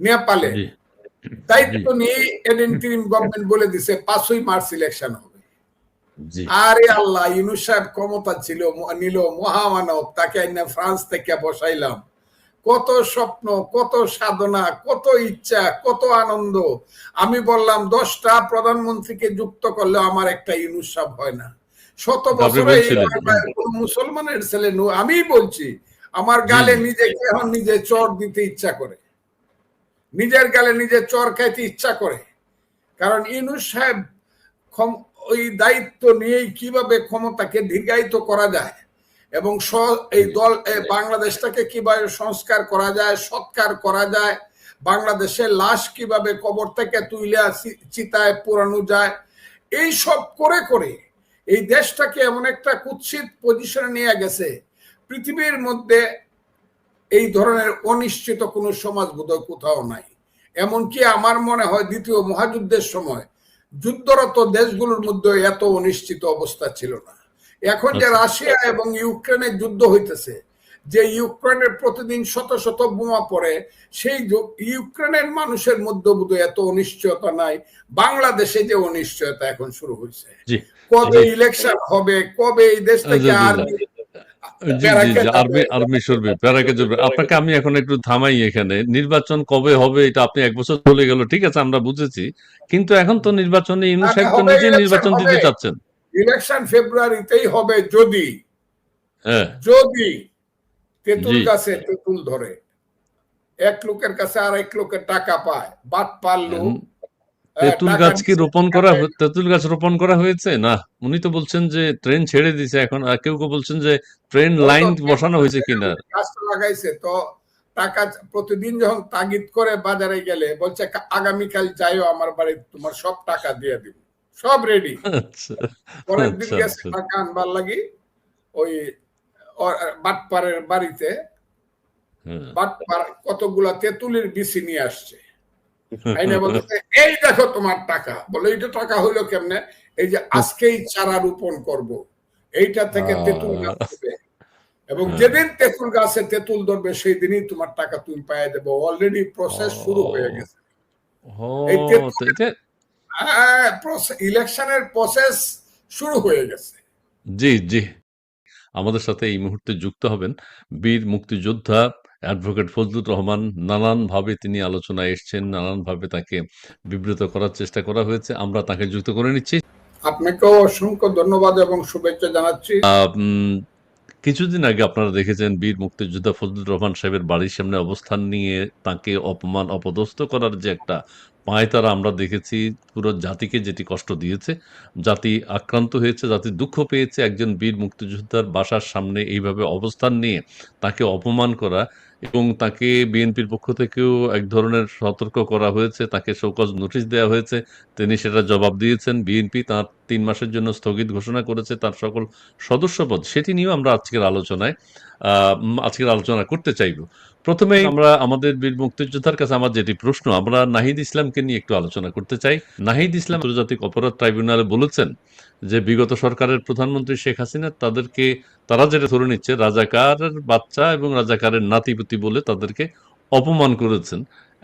নেপালে। দায়িত্ব নিয়ে এন ইন্টারিম গভর্নমেন্ট বলে দিছে পাঁচই মার্চ ইলেকশন হবে। আরে আল্লাহ ইউনুস সাহেব ক্ষমতা ছিল নিল মহামানব তাকে ফ্রান্স থেকে বসাইলাম। কত স্বপ্ন কত সাধনা কত ইচ্ছা কত আনন্দ। আমি বললাম দশটা প্রধানমন্ত্রীকে যুক্ত করলে আমার একটা ইউনুস সাহেব হয় না। শত বছরে মুসলমানের ছেলে নু- আমি বলছি আমার গালে। নিজে এখন নিজে চর দিতে ইচ্ছা করে। নিজের গালে নিজে চর খাইতে ইচ্ছা করে। কারণ ইউনুস সাহেব ওই দায়িত্ব নিয়েই কীভাবে ক্ষমতাকে দীর্ঘায়িত করা যায় এবং এই দল বাংলাদেশটাকে কীভাবে সংস্কার করা যায়, সৎকার করা যায়, বাংলাদেশের লাশ কীভাবে কবর থেকে আসি- চিতায় পোড়ানো যায়, এই সব করে করে এই দেশটাকে এমন একটা কুৎসিত পজিশনে নিয়ে গেছে, পৃথিবীর মধ্যে এই ধরনের অনিশ্চিত কোনো সমাজ বোধহয় কোথাও নাই। এমনকি আমার মনে হয় দ্বিতীয় মহাযুদ্ধের সময় যুদ্ধরত দেশগুলোর মধ্যে এত অনিশ্চিত অবস্থা ছিল না। এখন যে আচ্ছা। রাশিয়া এবং ইউক্রেনের যুদ্ধ হইতেছে যে ইউক্রেনের প্রতিদিন শত শত বোমা পড়ে সেই ইউক্রেনের মানুষের মধ্যে বোধহয় এত অনিশ্চয়তা নাই। বাংলাদেশে যে অনিশ্চয়তা এখন শুরু হয়েছে কবে ইলেকশন হবে কবে এই দেশ থেকে আর জি জি জি আর্মি আর্মি সরবে প্যারাকে চলবে আপনাকে আমি এখন একটু থামাই এখানে। নির্বাচন কবে হবে এটা আপনি এক বছর চলে গেল ঠিক আছে আমরা বুঝেছি। কিন্তু এখন তো নির্বাচনে সাহেব তো নিজে নির্বাচন দিতে চাচ্ছেন। ইলেকশন ফেব্রুয়ারিতেই হবে যদি। হ্যাঁ। যদি তেঁতুল। গাছে তেঁতুল ধরে এক লোকের কাছে আর এক লোকের টাকা পায় বাদ পারল তেঁতুল গাছ কি রোপণ করা তেঁতুল গাছ রোপণ করা হয়েছে? না উনি তো বলছেন যে ট্রেন ছেড়ে দিছে এখন আর কেউ কেউ বলছেন যে ট্রেন লাইন বসানো হয়েছে কিনা? লাগাইছে তো টাকা প্রতিদিন যখন তাগিদ করে বাজারে গেলে বলছে "কা- আগামীকাল যাইও আমার বাড়ি তোমার সব টাকা দিয়ে দিব। সব রেডি আচ্ছা পরের দিন আচ্ছা, গেছে আচ্ছা। টাকা আনবার লাগি ওই বাটপাড়ের বাড়িতে হ্যাঁ। বাটপাড় কতগুলা তেঁতুলের বিচি নিয়ে আসছে। আইনে বলতেছে এই দেখো তোমার টাকা। বলে এইটা টাকা হইল কেমনে? এই যে আজকেই চারা রোপণ করব। এইটা থেকে তেঁতুল গাছ এবং। যেদিন তেঁতুল গাছে তেঁতুল ধরবে সেই দিনই তোমার টাকা তুমি দেবো। অলরেডি প্রসেস শুরু হয়ে গেছে। এটা হ্যাঁ ইলেকশনের প্রসেস শুরু হয়ে গেছে। জি জি। আমাদের সাথে এই মুহূর্তে যুক্ত হবেন বীর মুক্তিযোদ্ধা অ্যাডভোকেট ফজলুর রহমান নানানভাবে তিনি আলোচনায় এসছেন নানানভাবে তাকে বিব্রত করার চেষ্টা করা হয়েছে। আমরা তাকে যুক্ত করে নিচ্ছি। আপনাকেও অসংখ্য ধন্যবাদ এবং শুভেচ্ছা জানাচ্ছি। কিছুদিন আগে আপনারা দেখেছেন বীর মুক্তিযোদ্ধা ফজলুর রহমান সাহেবের বাড়ির সামনে অবস্থান নিয়ে তাকে অপমান অপদস্থ করার যে একটা পায়তারা আমরা দেখেছি পুরো জাতিকে যেটি কষ্ট দিয়েছে জাতি আক্রান্ত হয়েছে জাতি দুঃখ পেয়েছে। একজন বীর মুক্তিযোদ্ধার বাসার সামনে এইভাবে অবস্থান নিয়ে তাকে অপমান করা এবং তাকে বিএনপির পক্ষ থেকেও এক ধরনের সতর্ক করা হয়েছে, তাকে শোকজ নোটিশ দেওয়া হয়েছে। তিনি সেটা জবাব দিয়েছেন। বিএনপি তার তিন মাসের জন্য স্থগিত ঘোষণা করেছে তার সকল সদস্যপদ। সেটি নিয়েও আমরা আজকের আলোচনায় আজকের আলোচনা করতে চাইব। প্রথমে আমরা আমাদের বীর মুক্তিযোদ্ধার কাছে আমার যেটি প্রশ্ন, আমরা নাহিদ ইসলামকে নিয়ে একটু আলোচনা করতে চাই। নাহিদ ইসলাম আন্তর্জাতিক অপরাধ ট্রাইব্যুনালে বলেছেন যে বিগত সরকারের প্রধানমন্ত্রী শেখ হাসিনা, তাদেরকে তারা যেটা ধরে নিচ্ছে, রাজাকারের বাচ্চা এবং রাজাকারের নাতিপুতি বলে তাদেরকে অপমান করেছেন।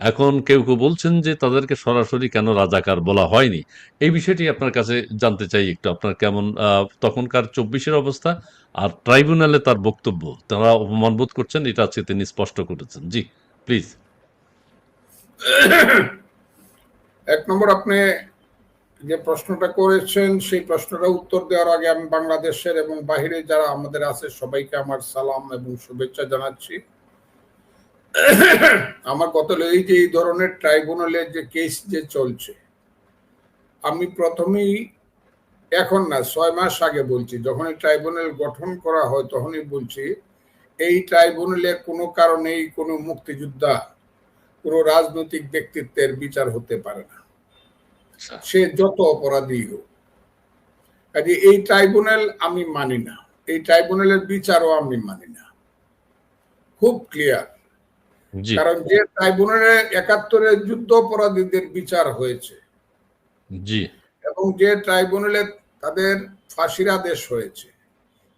এখন কেউ কেউ বলছেন যে তাদেরকে সরাসরি কেন রাজাকার বলা হয়নি। এই বিষয়টি আপনার কাছে জানতে চাই একটু। আপনার কেমন তখনকার চব্বিশের অবস্থা আর ট্রাইব্যুনালে তার বক্তব্য, তারা অপমান বোধ করছেন, এটা আজকে তিনি স্পষ্ট করেছেন। জি, প্লিজ। এক নম্বর আপনি যে প্রশ্নটা করেছেন, সেই প্রশ্নটা উত্তর দেওয়ার আগে আমি বাংলাদেশের এবং বাহিরে যারা আমাদের আছে, সবাইকে আমার সালাম এবং শুভেচ্ছা জানাচ্ছি। আমার কথা এই যে, এই ধরনের ট্রাইব্যুনালের যে কেস যে চলছে, আমি প্রথমেই এখন না, ছয় মাস আগে বলছি, যখন এই ট্রাইব্যুনাল গঠন করা হয় তখনই বলছি, এই ট্রাইব্যুনালে কোনো কারণেই কোনো মুক্তিযোদ্ধা, কোনো রাজনৈতিক ব্যক্তিত্বের বিচার হতে পারে না। সে যত অপরাধী হোক। কাজে এই ট্রাইব্যুনাল আমি মানি না। এই ট্রাইব্যুনালের বিচারও আমি মানি না। খুব ক্লিয়ার। কারণ যে ট্রাইব্যুনালে একাত্তরের যুদ্ধ অপরাধীদের বিচার হয়েছে জি। এবং যে ট্রাইব্যুনালে তাদের ফাঁসির আদেশ হয়েছে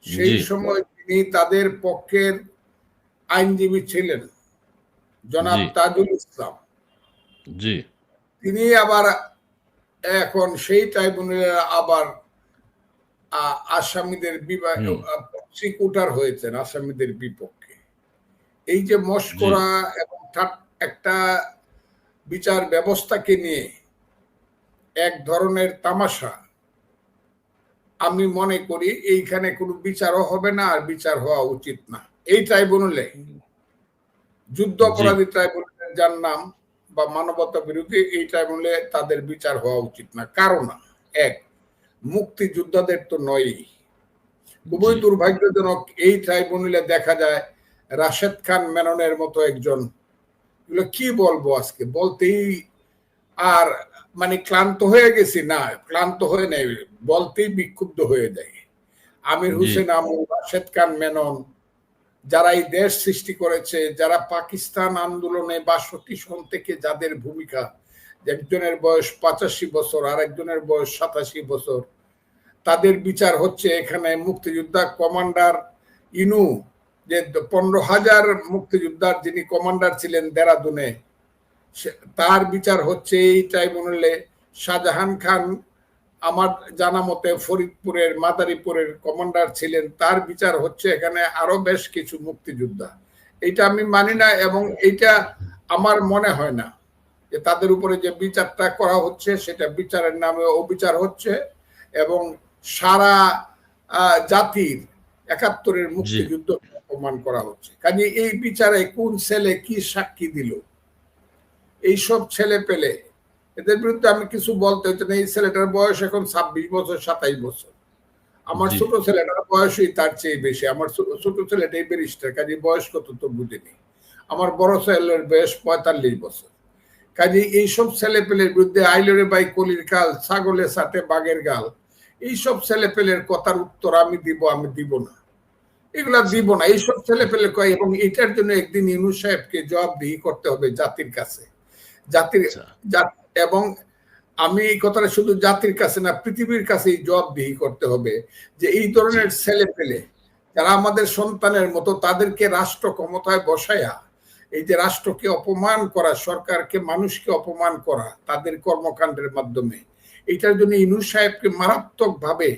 সেই সময় তিনি তাদের পক্ষের আইনজীবী ছিলেন জনাব। তাজুল ইসলাম। জি। তিনি আবার এখন সেই ট্রাইব্যুনালের আবার আসামিদের বিভাগ হুম। হয়েছেন আসামিদের বিপক্ষে। এই যে মস্করা এবং একটা বিচার ব্যবস্থাকে নিয়ে এক ধরনের তামাশা আমি মনে করি এইখানে কোনো বিচারও হবে না আর বিচার হওয়া উচিত না। এই ট্রাইব্যুনালে যুদ্ধ অপরাধী ট্রাইব্যুনালের যার নাম বা মানবতা বিরোধী এই ট্রাইব্যুনালে তাদের বিচার হওয়া উচিত না। কারণ এক মুক্তিযোদ্ধাদের তো নয়ই। খুবই দুর্ভাগ্যজনক এই ট্রাইব্যুনালে দেখা যায় রাশেদ খান মেননের মতো একজন। এগুলো কি বলব আজকে? বলতেই আর মানে ক্লান্ত হয়ে গেছি না ক্লান্ত হয়ে নেই বলতেই বিক্ষুব্ধ হয়ে যায় আমির। হোসেন আমু রাশেদ খান মেনন যারা এই দেশ সৃষ্টি করেছে, যারা পাকিস্তান আন্দোলনে বাষট্টি সন থেকে যাদের ভূমিকা একজনের বয়স পঁচাশি বছর, আর একজনের বয়স সাতাশি বছর, তাদের বিচার হচ্ছে এখানে মুক্তিযোদ্ধা কমান্ডার ইনু, যে পনেরো হাজার মুক্তিযোদ্ধার যিনি কমান্ডার ছিলেন দেরাদুনে তার বিচার হচ্ছে এই ট্রাইব্যুনালে শাহজাহান খান আমার জানা মতে ফরিদপুরের মাদারীপুরের কমান্ডার ছিলেন। তার বিচার হচ্ছে এখানে আরও বেশ কিছু মুক্তিযোদ্ধা। এটা আমি মানি না এবং এটা আমার মনে হয় না যে তাদের উপরে যে বিচারটা করা হচ্ছে সেটা বিচারের নামে অবিচার হচ্ছে এবং সারা জাতির একাত্তরের মুক্তিযুদ্ধ অপমান করা হচ্ছে। কাজে এই বিচারে কোন ছেলে কি সাক্ষী দিল? এইসব ছেলে পেলে এদের বিরুদ্ধে আমি কিছু বলতে হচ্ছে না। এই ছেলেটার বয়স এখন ছাব্বিশ বছর সাতাইশ বছর। আমার ছোট ছেলেটার বয়সই তার চেয়ে বেশি। আমার ছোট ছেলেটাই ব্যারিস্টার কাজে বয়স কত তো বুঝিনি। আমার বড় ছেলের বয়স পঁয়তাল্লিশ বছর। কাজে এইসব ছেলে পেলের বিরুদ্ধে আইলরে বাই কলির কাল ছাগলের সাথে বাঘের গাল এইসব ছেলে পেলের কথার উত্তর আমি দিব আমি দিব না। এগুলা দিব না। এইসব ছেলে পেলে কয় এবং এটার জন্য একদিন ইনু সাহেবকে জবাবদিহি করতে হবে জাতির কাছে। জাতির আচ্ছা। এবং আমি এই কথাটা শুধু জাতির কাছে না পৃথিবীর কাছেই জবাবদিহি করতে হবে যে এই ধরনের ছেলে পেলে যারা আমাদের সন্তানের মতো তাদেরকে রাষ্ট্র ক্ষমতায় বসায়া এই যে রাষ্ট্রকে অপমান করা সরকারকে মানুষকে অপমান করা তাদের কর্মকাণ্ডের মাধ্যমে এটার জন্য ইনু সাহেবকে মারাত্মক ভাবে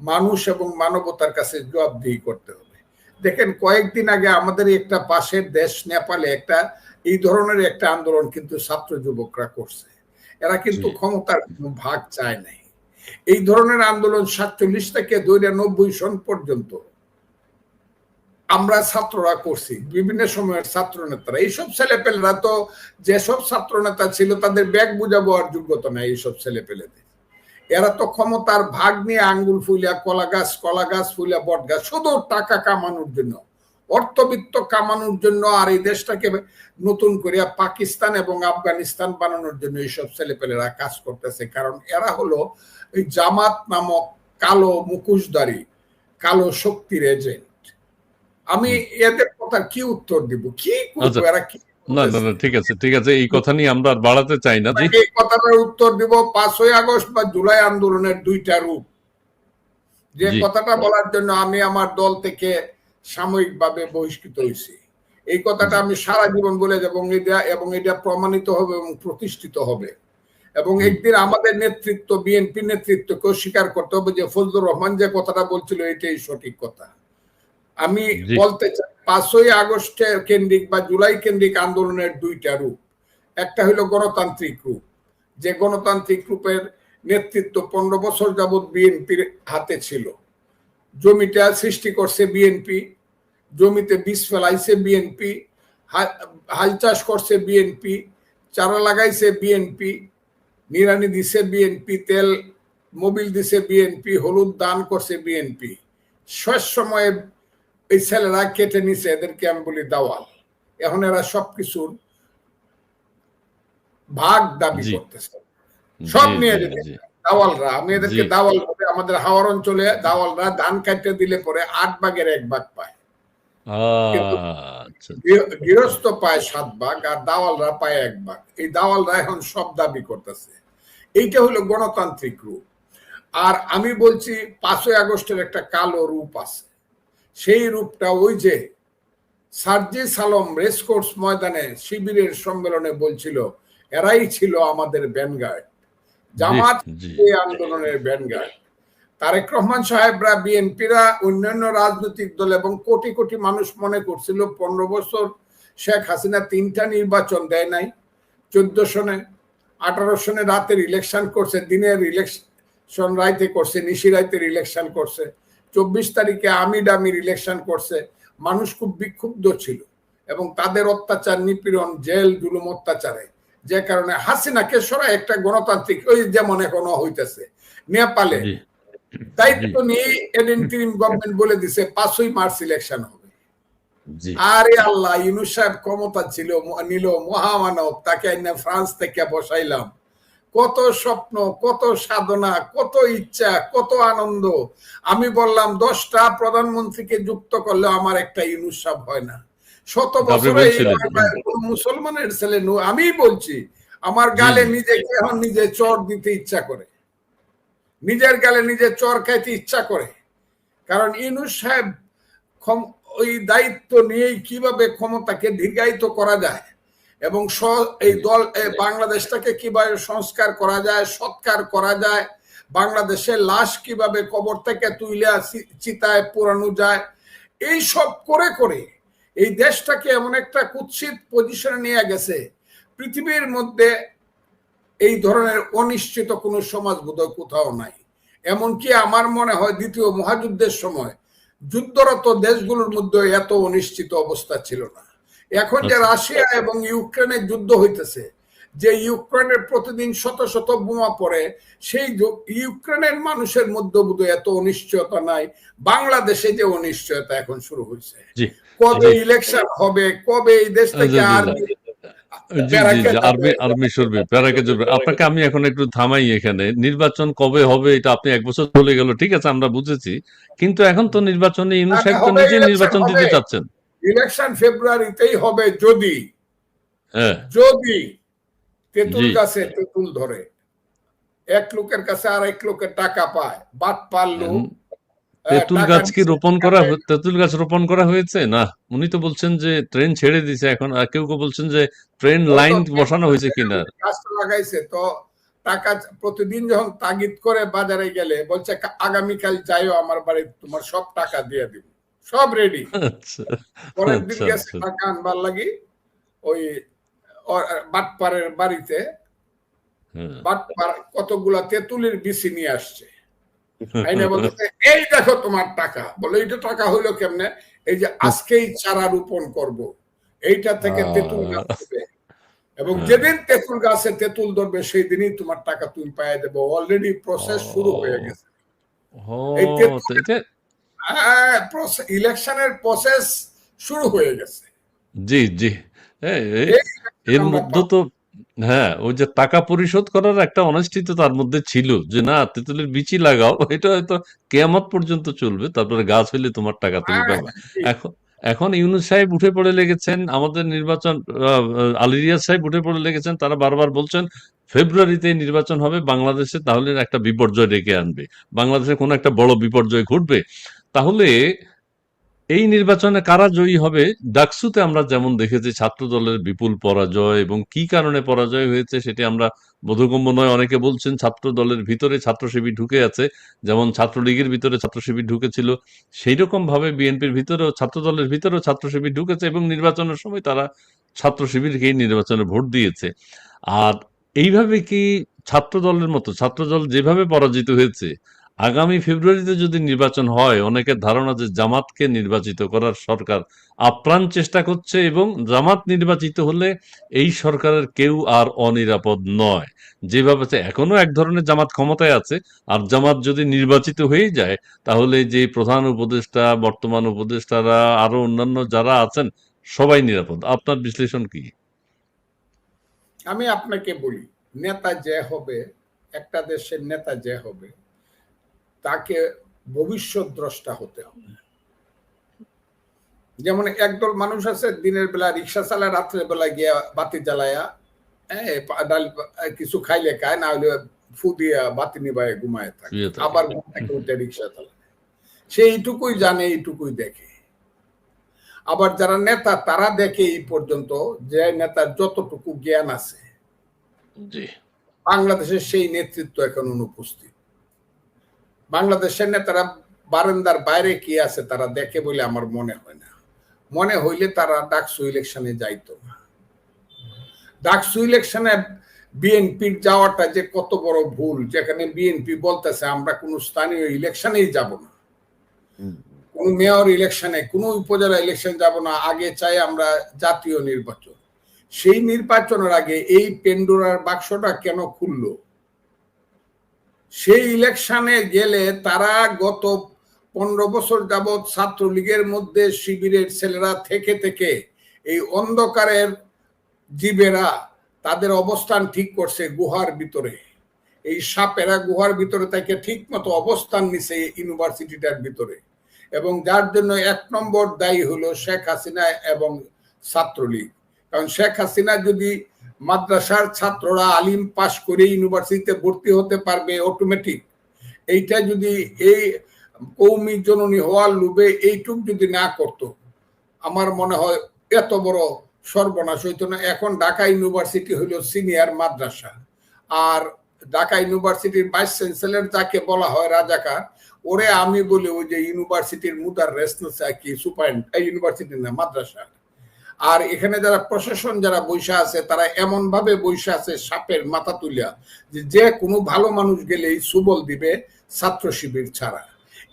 মানুষ এবং মানবতার কাছে জবাবদিহি করতে হবে। দেখেন কয়েকদিন আগে আমাদের একটা পাশের দেশ নেপালে একটা এই ধরনের একটা আন্দোলন কিন্তু ছাত্র যুবকরা করছে। এরা কিন্তু ক্ষমতার ভাগ চায় নাই। এই ধরনের আন্দোলন সাতচল্লিশ থেকে নব্বই সন পর্যন্ত আমরা ছাত্ররা করছি বিভিন্ন সময়ের ছাত্র নেতারা এইসব ছেলেপেলেরা তো যেসব ছাত্র নেতা ছিল তাদের ব্যাগ বুঝাবো আর যোগ্যতা নাই এইসব ছেলেপেলেদের। এরা তো ক্ষমতার ভাগ নিয়ে আঙ্গুল ফুলিয়া কলা গাছ কলা গাছ ফুলিয়া বট গাছ শুধু টাকা কামানোর জন্য। অর্থবিত্ত কামানোর জন্য আর এই দেশটাকে নতুন করিয়া পাকিস্তান এবং আফগানিস্তান বানানোর জন্য এইসব ছেলেপেলেরা কাজ করতেছে। কারণ এরা হলো এই জামাত নামক কালো মুখোশধারী কালো শক্তির এজেন্ট। আমি এদের কথা কি উত্তর দিব? কি করব? আচ্ছা। এরা কি না না না ঠিক আছে ঠিক আছে। এই কথা নিয়ে আমরা আর বাড়াতে চাই না এই কথাটার উত্তর দিব পাঁচই আগস্ট বা জুলাই আন্দোলনের দুইটা রূপ। যে কথাটা বলার জন্য আমি আমার দল থেকে সাময়িকভাবে বহিষ্কৃত হয়েছি এই কথাটা আমি সারা জীবন বলে যাব এবং এটা এবং এটা প্রমাণিত হবে এবং প্রতিষ্ঠিত হবে। এবং একদিন আমাদের নেতৃত্ব বিএনপি নেতৃত্বকেও স্বীকার করতে হবে যে ফজলুর রহমান যে কথাটা বলছিল এটাই সঠিক কথা। আমি বলতে চাই পাঁচই আগস্টের কেন্দ্রিক বা জুলাই কেন্দ্রিক আন্দোলনের দুইটা রূপ। একটা হলো গণতান্ত্রিক রূপ। যে গণতান্ত্রিক রূপের নেতৃত্ব পনেরো বছর যাবৎ বিএনপির হাতে ছিল। জমিটা সৃষ্টি করছে বিএনপি জমিতে বীজ ফেলাইছে বিএনপি হাল চাষ করছে বিএনপি চারা লাগাইছে বিএনপি নিরানি দিছে বিএনপি তেল মোবিল দিছে বিএনপি হলুদ দান করছে বিএনপি শেষ সময়ে এই ছেলেরা কেটে নিছে এদেরকে আমি বলি দাওয়াল। এখন এরা সবকিছুর ভাগ দাবি করতেছে। সব নিয়ে যেতে দাওয়ালরা আমি এদেরকে দাওয়াল আমাদের হাওয়ার অঞ্চলে দাওয়ালরা ধান কাটতে দিলে পরে আট ভাগের এক ভাগ পায়। আচ্ছা গৃহস্থ পায় সাত ভাগ আর দাওয়ালরা পায় এক ভাগ। এই দাওয়ালরা এখন সব দাবি করতেছে। এইটা হলো গণতান্ত্রিক রূপ। আর আমি বলছি পাঁচই আগস্টের একটা কালো রূপ আছে। সেই রূপটা ওই যে সার্জি সালম রেসকোর্স ময়দানে শিবিরের সম্মেলনে বলছিল এরাই ছিল আমাদের ব্যানগার্ড জামাত আন্দোলনের ব্যানগার্ড তারেক রহমান সাহেবরা বিএনপিরা অন্যান্য রাজনৈতিক দল এবং কোটি কোটি মানুষ মনে করছিল পনেরো বছর শেখ হাসিনা তিনটা নির্বাচন দেয় নাই, চোদ্দ সনে, আঠারো সনে রাতের ইলেকশন করছে, দিনের ইলেকশন রাইতে করছে, নিশি রাইতের ইলেকশন করছে, চব্বিশ তারিখে আমি ডামির ইলেকশন করছে, মানুষ খুব বিক্ষুব্ধ ছিল এবং তাদের অত্যাচার, নিপীড়ন, জেল, জুলুম, অত্যাচারে, যে কারণে হাসিনাকে সরাই একটা গণতান্ত্রিক, ওই যেমন এখনও হইতেছে, নেপালে দায়িত্ব নিয়ে এন ইন্টারিম গভর্নমেন্ট বলে দিছে পাঁচই মার্চ ইলেকশন হবে। আরে আল্লাহ ইউনুস সাহেব ক্ষমতা ছিল নিল মহামানব তাকে ফ্রান্স থেকে বসাইলাম। কত স্বপ্ন কত সাধনা কত ইচ্ছা কত আনন্দ। আমি বললাম দশটা প্রধানমন্ত্রীকে যুক্ত করলে আমার একটা ইউনুস সাহেব হয় না। শত বছরে মুসলমানের ছেলে নু আমি বলছি আমার গালে। নিজে এখন নিজে চর দিতে ইচ্ছা করে। নিজের গালে নিজে চর খাইতে ইচ্ছা করে। কারণ ইনুস সাহেব ওই দায়িত্ব নিয়েই কীভাবে ক্ষমতাকে দীর্ঘায়িত করা যায় এবং স- এই দল বাংলাদেশটাকে কীভাবে সংস্কার করা যায় সৎকার করা যায় বাংলাদেশের লাশ কীভাবে কবর থেকে তুইলে চিতায় পোড়ানো যায় এই সব করে করে এই দেশটাকে এমন একটা কুৎসিত পজিশনে নিয়ে গেছে। পৃথিবীর মধ্যে এই ধরনের অনিশ্চিত কোনো সমাজ বোধহয় কোথাও নাই। এমনকি আমার মনে হয় দ্বিতীয় মহাযুদ্ধের সময় যুদ্ধরত দেশগুলোর মধ্যে এত অনিশ্চিত অবস্থা ছিল না। এখন যে আচ্ছা। রাশিয়া এবং ইউক্রেনের যুদ্ধ হইতেছে যে ইউক্রেনের প্রতিদিন শত শত বোমা পড়ে সেই ইউক্রেনের মানুষের মধ্যে বোধহয় এত অনিশ্চয়তা নাই। বাংলাদেশে যে অনিশ্চয়তা এখন শুরু হয়েছে কবে ইলেকশন হবে কবে এই দেশ থেকে আর জি। জি জি জি আর্মি আর্মি সরবে প্যারাকে জরবে আপনাকে আমি এখন একটু থামাই এখানে। নির্বাচন কবে হবে এটা আপনি এক বছর চলে গেল ঠিক আছে আমরা বুঝেছি। কিন্তু এখন তো নির্বাচনে ইনু সাহেব তো নিজে নির্বাচন দিতে চাচ্ছেন। ইলেকশন ফেব্রুয়ারিতেই হবে যদি। হ্যাঁ। যদি তেঁতুল। গাছে তেঁতুল ধরে। এক লোকের কাছে আর এক লোকের টাকা পায় বাদ পারল তেঁতুল গাছ কি রোপণ করা তেঁতুল গাছ রোপণ করা হয়েছে? না উনি তো বলছেন যে ট্রেন ছেড়ে দিছে এখন আর কেউ কেউ বলছেন যে ট্রেন লাইন বসানো হয়েছে কিনা? গাছটা লাগাইছে তো টাকা প্রতিদিন যখন তাগিদ করে বাজারে গেলে বলছে আগামীকাল যাইও আমার বাড়ি তোমার সব টাকা দিয়ে দিব সব রেডি আচ্ছা পরের দিন আচ্ছা, গেছে আচ্ছা। টাকা আনবার লাগি ওই বাটপাড়ের বাড়িতে হ্যাঁ। বাটপার কতগুলা তেঁতুলের বিচি নিয়ে আসছে। আইনে বলতেছে এই দেখো তোমার টাকা। বলে এইটা টাকা হইল কেমনে? এই যে আজকেই চারা রোপণ করব। এইটা থেকে তেঁতুল গাছ হবে। এবং হ্যাঁ। যেদিন তেঁতুল গাছে তেঁতুল ধরবে সেই দিনই তোমার টাকা তুমি পাই দেবো। অলরেডি প্রসেস শুরু হয়ে গেছে। ইলেকশনের প্রসেস শুরু হয়ে গেছে। জি জি। হ্যাঁ, এর মধ্যে তো হ্যাঁ ওই যে টাকা পরিশোধ করার একটা অনিশ্চিত তার মধ্যে ছিল যে না তেঁতুলের বিচি লাগাও। এটা হয়তো কেয়ামত পর্যন্ত চলবে তারপরে গাছ হইলে তোমার টাকা তুমি হ্যাঁ, পাবা। জি। এখন এখন ইউনুস সাহেব উঠে পড়ে লেগেছেন আমাদের নির্বাচন আহ, আলিরিয়াজ সাহেব উঠে পড়ে লেগেছেন তারা বারবার বলছেন ফেব্রুয়ারিতে নির্বাচন হবে বাংলাদেশে তাহলে একটা বিপর্যয় ডেকে আনবে। বাংলাদেশে কোনো একটা বড় বিপর্যয় ঘটবে। তাহলে এই নির্বাচনে কারা জয়ী হবে? ডাকসুতে আমরা যেমন দেখেছি ছাত্র দলের বিপুল পরাজয় এবং কি কারণে পরাজয় হয়েছে সেটি আমরা বোধগম্য নয়। অনেকে বলছেন ছাত্র দলের ভিতরে ছাত্র শিবির ঢুকে আছে। যেমন ছাত্রলীগের ভিতরে ছাত্র শিবির ঢুকেছিল সেই রকম ভাবে বিএনপির ভিতরেও ছাত্র দলের ভিতরেও ছাত্র শিবির ঢুকেছে এবং নির্বাচনের সময় তারা ছাত্র শিবিরকেই নির্বাচনে ভোট দিয়েছে। আর এইভাবে কি ছাত্র দলের মতো ছাত্র দল যেভাবে পরাজিত হয়েছে আগামী ফেব্রুয়ারিতে যদি নির্বাচন হয়, অনেকের ধারণা যে জামাতকে নির্বাচিত করার সরকার আপ্রাণ চেষ্টা করছে এবং জামাত নির্বাচিত হলে এই সরকারের কেউ আর অনিরাপদ নয়। যেভাবে এখনও এক ধরনের জামাত ক্ষমতায় আছে। আর জামাত যদি নির্বাচিত হয়ে যায়, তাহলে যে প্রধান উপদেষ্টা, বর্তমান উপদেষ্টারা আরও অন্যান্য যারা আছেন, সবাই নিরাপদ। আপনার বিশ্লেষণ কি? আমি আপনাকে বলি, নেতা যে হবে, একটা দেশের নেতা যে হবে তাকে ভবিষ্যৎ দ্রষ্টা হতে হবে। যেমন একদল মানুষ আছে দিনের বেলা রিক্সা চালায় রাত্রের বেলা গিয়া বাতি জ্বালায়া ডাল কিছু খাইলে খায় না হলে ফু দিয়া বাতি নিবায় ঘুমায় থাকে। আবার উঠে রিক্সা চালায়। সে এইটুকুই জানে এইটুকুই দেখে। আবার যারা নেতা তারা দেখে এই পর্যন্ত যে নেতার যতটুকু জ্ঞান আছে। বাংলাদেশের সেই নেতৃত্ব এখন অনুপস্থিত। বাংলাদেশের নেতারা বারান্দার বাইরে কি আছে তারা দেখে বলে আমার মনে হয় না। মনে হইলে তারা ডাকসু ইলেকশনে যাইতো না। ডাকসু ইলেকশনে বিএনপির যাওয়াটা যে কত বড় ভুল যেখানে বিএনপি বলতেছে আমরা কোনো স্থানীয় ইলেকশনেই যাব না। কোন মেয়র ইলেকশনে কোনো উপজেলা ইলেকশন যাব না আগে চাই আমরা জাতীয় নির্বাচন। সেই নির্বাচনের আগে এই পেন্ডোরার বাক্সটা কেন খুললো? সেই ইলেকশনে গেলে তারা গত পনেরো বছর যাবৎ ছাত্রলীগের মধ্যে শিবিরের ছেলেরা থেকে থেকে এই অন্ধকারের জীবেরা তাদের অবস্থান ঠিক করছে গুহার ভিতরে। এই সাপেরা গুহার ভিতরে তাকে ঠিক মতো অবস্থান নিছে ইউনিভার্সিটিটার ভিতরে। এবং যার জন্য এক নম্বর দায়ী হলো শেখ হাসিনা এবং ছাত্রলীগ। কারণ শেখ হাসিনা যদি মাদ্রাসার ছাত্ররা আলিম পাশ করে ইউনিভার্সিটিতে ভর্তি হতে পারবে অটোমেটিক এইটা যদি এই কৌমি জননী হওয়ার লোভে এইটুক যদি না করত, আমার মনে হয় এত বড় সর্বনাশ হইতো না। এখন ঢাকা ইউনিভার্সিটি হলো সিনিয়র মাদ্রাসা। আর ঢাকা ইউনিভার্সিটির ভাইস চ্যান্সেলর যাকে বলা হয় রাজাকার, ওরে আমি বলি ওই যে ইউনিভার্সিটির মুদার রেসনেস কি সুপার ইউনিভার্সিটি না, মাদ্রাসা। আর এখানে যারা প্রশাসন যারা বৈশা আছে তারা এমন ভাবে বৈশা আছে সাপের মাথা তুলিয়া যে যে কোনো ভালো মানুষ গেলেই সুবল দিবে ছাত্র শিবির ছাড়া।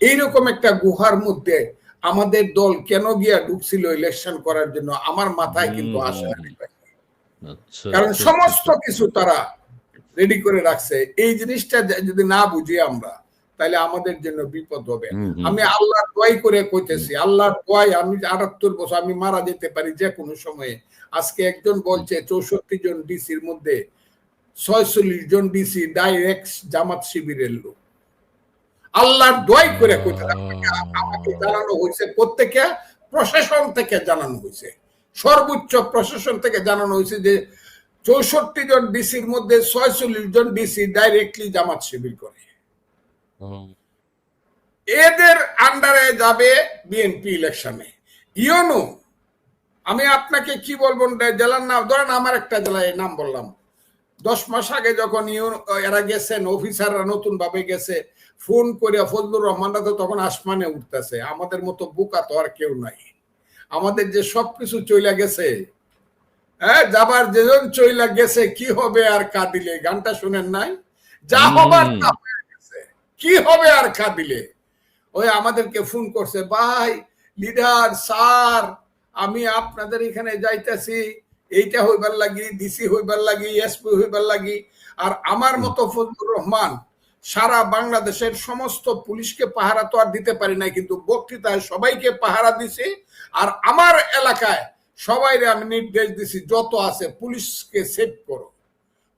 এইরকম একটা গুহার মধ্যে আমাদের দল কেন গিয়া ঢুকছিল ইলেকশন করার জন্য আমার মাথায় কিন্তু আসে আচ্ছা কারণ আচ্ছা, সমস্ত আচ্ছা। কিছু তারা রেডি করে রাখছে। এই জিনিসটা যদি না বুঝি আমরা তাহলে আমাদের জন্য বিপদ হবে। আমি আল্লাহর দোয়াই করে কইতেছি আল্লাহর দোয়াই আমি আটাত্তর বছর আমি মারা যেতে পারি যে কোনো সময়ে। আজকে একজন বলছে চৌষট্টি জন ডিসির মধ্যে ছয়চল্লিশ জন ডিসি ডাইরেক্ট জামাত শিবিরের লোক। আল্লাহর দোয়াই করে কইতেছি আমাকে জানানো হয়েছে প্রত্যেকে প্রশাসন থেকে জানানো হয়েছে। সর্বোচ্চ প্রশাসন থেকে জানানো হয়েছে যে চৌষট্টি জন ডিসির মধ্যে ছয়চল্লিশ জন ডিসি ডাইরেক্টলি জামাত শিবির করে। এদের আন্ডারে যাবে বিএনপি ইলেকশনে ইয়নো আমি আপনাকে কি বলব জেলার নাম ধরেন আমার একটা জেলায় নাম বললাম। দশ মাস আগে যখন এরা গেছেন অফিসাররা নতুন ভাবে গেছে ফোন করে ফজলুর রহমানরা তো তখন আসমানে উঠতেছে। আমাদের মতো বোকা তো আর কেউ নাই। আমাদের যে সবকিছু চইলা গেছে হ্যাঁ যাবার যেজন চইলা গেছে কি হবে আর কাঁদিলে? গানটা শুনেন নাই? যা হবার তা হয়ে। কি হবে আর কাঁদিলে? ওই আমাদেরকে ফোন করছে ভাই লিডার স্যার আমি আপনাদের এখানে যাইতেছি। এইটা হইবার লাগি ডিসি হইবার লাগি এসপি হইবার লাগি। আর আমার মতো ফজলুর রহমান সারা বাংলাদেশের সমস্ত পুলিশকে পাহারা তো আর দিতে পারি না কিন্তু বক্তৃতায় সবাইকে পাহারা দিছি। আর আমার এলাকায় সবাইরে আমি নির্দেশ দিছি যত আছে পুলিশকে সেভ করো।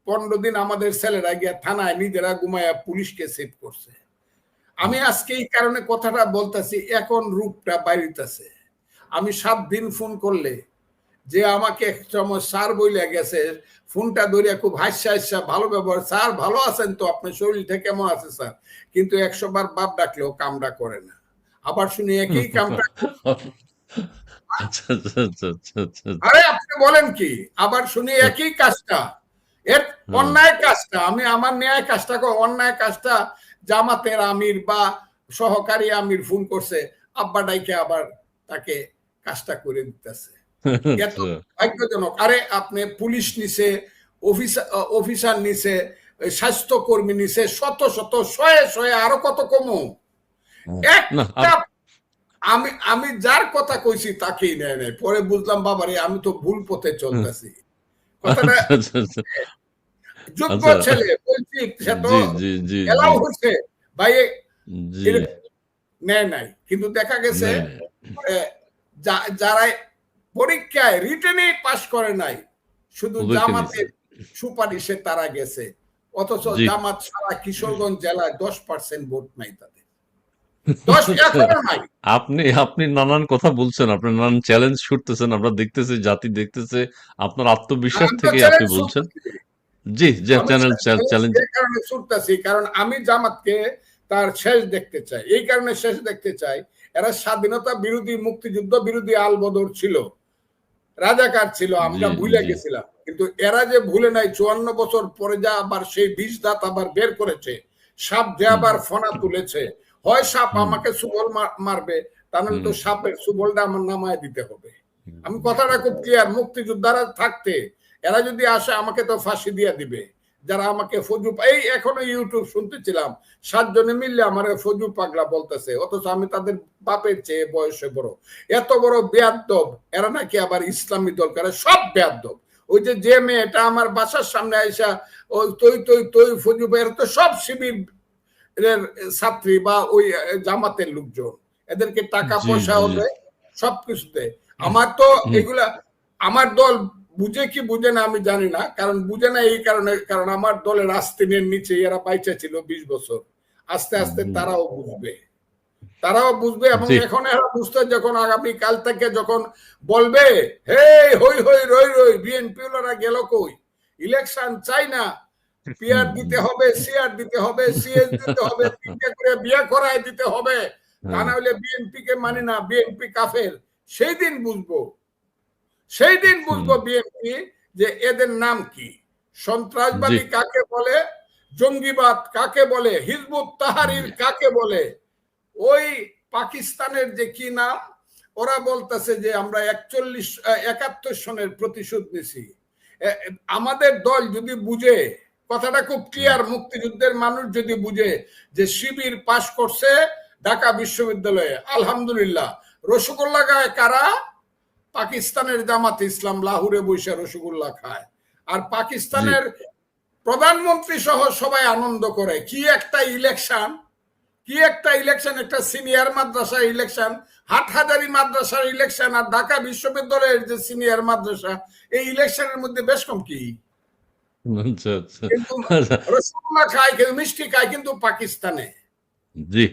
পনেরো দিন আমাদের ছেলেরা গিয়া থানায় নিজেরা ঘুমায়া পুলিশকে সেভ করছে। আমি আজকে এই কারণে কথাটা বলতেছি এখন রূপটা বাইরিতেছে। আমি সাত দিন ফোন করলে যে আমাকে এক সময় স্যার বইলে গেছে ফোনটা ধরিয়া খুব হাসা হাসা ভালো ব্যবহার স্যার ভালো আছেন তো? আপনার শরীরটা কেমন আছে স্যার? কিন্তু একশো বার বাপ ডাকলেও কামটা করে না। আবার শুনি একই কামটা আচ্ছা আচ্ছা আচ্ছা। আরে আপনি বলেন কি? আবার শুনি একই কাজটা। এর অন্যায় কাজটা আমি আমার ন্যায় কাজটা অন্যায় কাজটা জামাতের আমির বা সহকারী আমির ফোন করছে আব্বা ডাইকে আবার তাকে কাজটা করে দিতেছে। এত। ভাগ্যজনক। আরে আপনি পুলিশ নিছে অফিসার অফিসার নিছে স্বাস্থ্যকর্মী নিছে শত শত শয়ে শয়ে আরও কত কমো। একটা আমি আমি যার কথা কইছি তাকেই নেয় নাই। পরে বুঝলাম বাবারে আমি তো ভুল পথে চলতেছি। যোগ্য আচ্ছা। ছেলে বলছি সে তো জি জি জি এলাও হচ্ছে। ভাই নেয় নাই। কিন্তু দেখা গেছে যারা পরীক্ষায় রিটেনে পাশ করে নাই শুধু জামাতের সুপারিশে তারা গেছে। অথচ। জামাত সারা কিশোরগঞ্জ জেলায় দশ পার্সেন্ট ভোট নাই তাদের। আপনি আপনি নানান কথা বলছেন আপনি নানান চ্যালেঞ্জ ছুটতেছেন আমরা দেখতেছি জাতি দেখতেছে আপনার আত্মবিশ্বাস থেকে আপনি বলছেন। জি যে চ্যানেল চ্যালেঞ্জ কারণে ছুটতেছি কারণ আমি জামাতকে তার শেষ দেখতে চাই। এই কারণে শেষ দেখতে চাই এরা স্বাধীনতা বিরোধী মুক্তিযুদ্ধ বিরোধী আলবদর ছিল। রাজাকার ছিল আমরা ভুলে গেছিলাম। কিন্তু এরা যে ভুলে নাই চুয়ান্ন বছর পরে যা আবার সেই বিষ দাঁত আবার বের করেছে সাপ যে আবার ফনা তুলেছে হয় সাপ আমাকে সুবল মারবে তা নাহলে তো সাপের সুবলটা আমার নামায় দিতে হবে। আমি কথাটা খুব ক্লিয়ার মুক্তিযোদ্ধারা থাকতে এরা যদি আসে আমাকে তো ফাঁসি দিয়ে দিবে। যারা আমাকে ফজু এই এখনও ইউটিউব শুনতেছিলাম সাতজনে মিললে আমার ফজু পাগলা বলতেছে অথচ আমি তাদের বাপের চেয়ে বয়সে বড়। এত বড় বেয়াদ্দব এরা নাকি আবার ইসলামী দল করে সব বেয়াদ্দব ওই যে যে মেয়েটা আমার বাসার সামনে আইসা ওই তৈ তৈ তৈ ফজু এরা তো সব শিবির ছাত্রী বা ওই জামাতের লোকজন এদেরকে টাকা পয়সা জি। হলে সবকিছুতে। আমার তো এগুলা আমার দল বুঝে কি বুঝে না আমি জানি না কারণ বুঝে না এই কারণে কারণ আমার দলের আস্তিনের নিচে এরা পাইচা ছিল বিশ বছর। আস্তে আস্তে তারাও বুঝবে। তারাও বুঝবে এবং এখন এরা বুঝতে যখন আগামী কাল থেকে যখন বলবে হে হই হই রই রই বিএনপি গেল কই? ইলেকশন চাই না পিআর দিতে হবে সিআর দিতে হবে সিএস দিতে হবে তিনটে করে বিয়ে করায় দিতে হবে। তা না হলে বিএনপি কে মানি না বিএনপি কাফের। সেই দিন বুঝব। সেই দিন বুঝব বিএনপি যে এদের নাম কি? সন্ত্রাসবাদী কাকে বলে? জঙ্গিবাদ কাকে বলে? হিজবুত তাহারির কাকে বলে? ওই পাকিস্তানের যে কি নাম? ওরা বলতেছে যে আমরা একচল্লিশ একাত্তর সনের প্রতিশোধ নিছি। আমাদের দল যদি বুঝে কথাটা খুব ক্লিয়ার মুক্তিযুদ্ধের মানুষ যদি বুঝে যে শিবির পাশ করছে ঢাকা বিশ্ববিদ্যালয়ে আলহামদুলিল্লাহ। রসগোল্লা গায় কারা? পাকিস্তানের জামাত ইসলাম লাহুরে বৈশা রসগোল্লা খায়। আর পাকিস্তানের প্রধানমন্ত্রী সহ সবাই আনন্দ করে। কি একটা ইলেকশন কি একটা ইলেকশন একটা সিনিয়র মাদ্রাসা ইলেকশন হাটহাজারি মাদ্রাসার ইলেকশন আর ঢাকা বিশ্ববিদ্যালয়ের যে সিনিয়র মাদ্রাসা এই ইলেকশনের মধ্যে বেশ কম কি? আচ্ছা আচ্ছা। রসগোল্লা খায় কিন্তু মিষ্টি খায় কিন্তু পাকিস্তানে। জি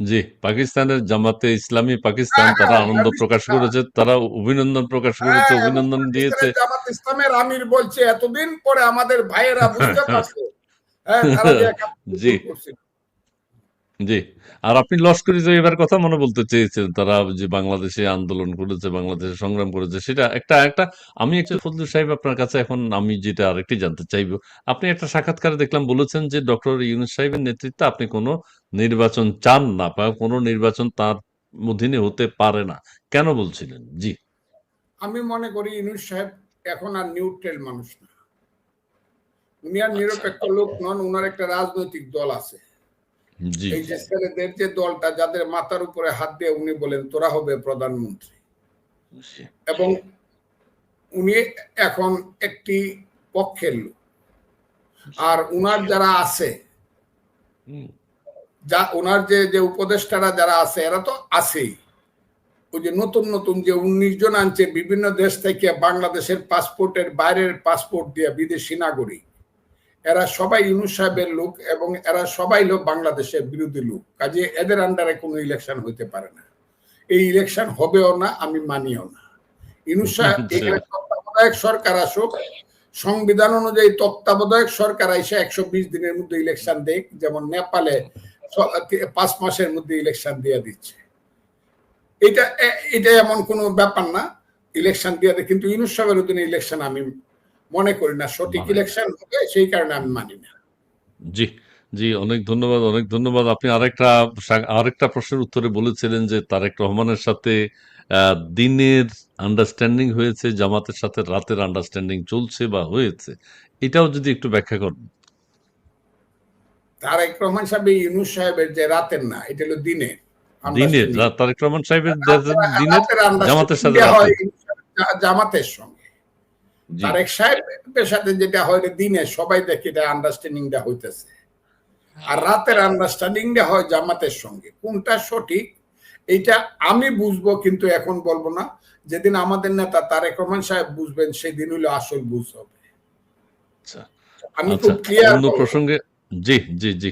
জি পাকিস্তানের জামাতে ইসলামী পাকিস্তান হ্যাঁ, তারা হ্যাঁ, আনন্দ প্রকাশ। করেছে তারা অভিনন্দন প্রকাশ করেছে হ্যাঁ, অভিনন্দন দিয়েছে। জামাত ইসলামের আমির বলছে এতদিন পরে আমাদের ভাইয়েরা বুঝতে পারছে। জি। জি। আর আপনি লস্করি জয়ীবার কথা মনে বলতে চেয়েছেন তারা যে বাংলাদেশে আন্দোলন করেছে বাংলাদেশে সংগ্রাম করেছে সেটা একটা একটা আমি একটা ফজলুল সাহেব আপনার কাছে এখন আমি যেটা আরেকটি জানতে চাইব। আপনি একটা সাক্ষাৎকারে দেখলাম বলেছেন যে ডক্টর ইউনুস সাহেবের নেতৃত্বে আপনি কোনো নির্বাচন চান না বা কোনো নির্বাচন তার অধীনে হতে পারে না। কেন বলছিলেন? জি। আমি মনে করি ইনুস সাহেব এখন আর নিউট্রাল মানুষ না। উনি আর আচ্ছা। নিরপেক্ষ লোক নন উনার একটা রাজনৈতিক দল আছে। এই যে ছেলেদের যে দলটা যাদের মাথার উপরে হাত দিয়ে উনি বলেন তোরা হবে প্রধানমন্ত্রী। এবং উনি এখন একটি পক্ষের লোক। আর উনার যারা আছে যা ওনার যে যে উপদেষ্টারা যারা আছে এরা তো আছেই। ওই যে নতুন নতুন যে উনিশ জন আনছে বিভিন্ন দেশ থেকে বাংলাদেশের পাসপোর্টের বাইরের পাসপোর্ট দিয়ে বিদেশি নাগরিক। এরা সবাই ইউনুস সাহেবের লোক এবং এরা সবাই লোক বাংলাদেশের বিরোধী লোক। কাজে এদের আন্ডারে কোনো ইলেকশন হইতে পারে না। এই ইলেকশন হবেও না আমি মানিও না। ইউনুস সাহেব। তত্ত্বাবধায়ক সরকার আসুক সংবিধান অনুযায়ী তত্ত্বাবধায়ক সরকার এসে একশো বিশ দিনের মধ্যে ইলেকশন দেখ যেমন নেপালে পাঁচ মাসের মধ্যে ইলেকশন দিয়ে দিচ্ছে। এটা এটা এমন কোনো ব্যাপার না ইলেকশন দিয়ে দেয়। কিন্তু ইউনুস সাহেবের অধীনে ইলেকশন আমি মনে করি না সঠিক ইলেকশন হবে সেই কারণে আমি মানি না। জি জি অনেক ধন্যবাদ অনেক ধন্যবাদ। আপনি আরেকটা আরেকটা প্রশ্নের উত্তরে বলেছিলেন যে তারেক রহমানের সাথে দিনের আন্ডারস্ট্যান্ডিং হয়েছে জামাতের সাথে রাতের আন্ডারস্ট্যান্ডিং চলছে বা হয়েছে। এটাও যদি একটু ব্যাখ্যা করেন তারেক রহমান সাহেব ইউনুস সাহেবের যে রাতের না এটা হলো দিনের দিনের। তারেক রহমান সাহেবের দিনের জামাতের সাথে জামাতের সঙ্গে। তারেক যেটা হয় দিনে সবাই দেখে এটা আন্ডারস্ট্যান্ডিংটা হইতেছে। আর রাতের আন্ডারস্ট্যান্ডিংটা হয় জামাতের সঙ্গে। কোনটা সঠিক এইটা আমি বুঝব কিন্তু এখন বলব না। যেদিন আমাদের নেতা তারেক রহমান সাহেব বুঝবেন সেদিন হলো আসল বুঝ হবে। আচ্ছা। আমি আচ্ছা খুব ক্লিয়ার প্রসঙ্গে জি জি জি